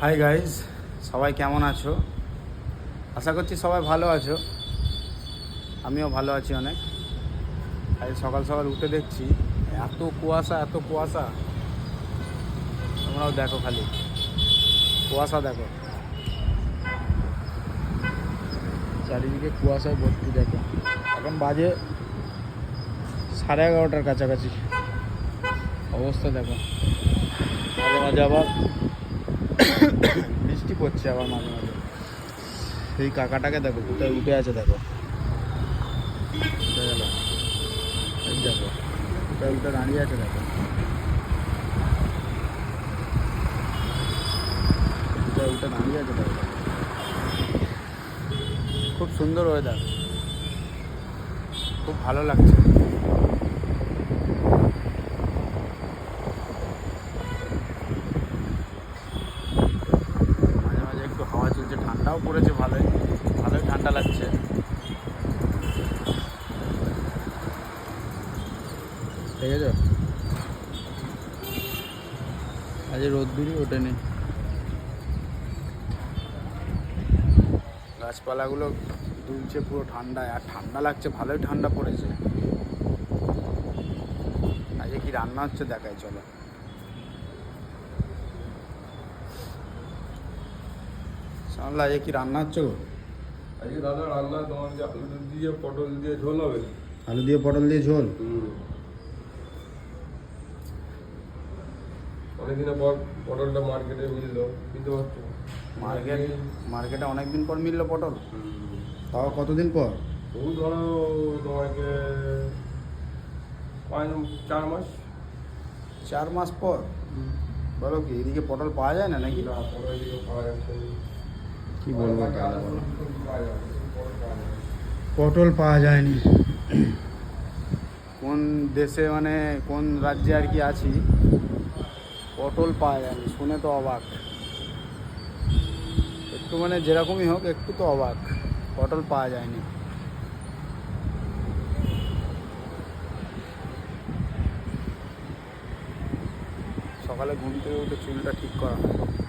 Hi guys সবাই কেমন আছো? আশা করছি সবাই ভালো আছো। আমিও ভালো আছি অনেক। আজ সকাল সকাল উঠে দেখছি, এত কুয়াশা এত কুয়াশা। তোমরাও দেখো খালি। কুয়াশা দেখো। চারিদিকে কুয়াশায় ভর্তি, দেখো। এখন বাজে সাড়ে এগারোটার কাছাকাছি। অবস্থা দেখো। মাঝে মাঝে আবার বৃষ্টি পড়ছে আবার মাঝে মাঝে। সেই কাকাটাকে দেখো, কোথায় উঠে আছে দেখো। উঠে গেল। এই দেখো, কোথায় উঠে দাঁড়িয়ে আছে দেখো। কোথায় উঠে দাঁড়িয়ে আছে দেখো। খুব সুন্দর ওয়েদার খুব ভালো লাগছে মাঝে মাঝে একটু হাওয়া চলছে ঠান্ডাও পড়েছে ভালোই ভালোই ঠান্ডা লাগছে। ঠিক আছে আজ রোদ্দুরই ওঠেনি। গাছপালাগুলো দুলছে পুরো ঠান্ডায় আর ঠান্ডা লাগছে ভালোই ঠান্ডা পড়েছে। আজকে কি রান্না হচ্ছে দেখাই চলো। সামলা আজকে কি রান্না হচ্ছে গো? আজকে দাদা রান্না তোমার যে আলু দিয়ে পটল দিয়ে ঝোল হবে? আলু দিয়ে পটল দিয়ে ঝোল? অনেকদিনের পর পটলটা মার্কেটে মিললো বুঝতে পারছ? মার্কেট মার্কেটে অনেক দিন পর মিললো পটল? তাও কতদিন পর? ও ধরো তোমাকে পাঁচ চার মাস। চার মাস পর? বলো কি এদিকে পটল পাওয়া যায় না নাকি? না পরে এদিকে পাওয়া যাচ্ছে। কি বলব। পটল পাওয়া যায়নি কোন দেশে মানে কোন রাজ্যে আর কি আছি পটল পাওয়া যায়নি শুনে তো অবাক একটু মানে যেরকমই হোক একটু তো অবাক পটল পাওয়া যায়নি সকালে ঘুম থেকে উঠে চুলটা ঠিক করা হয়।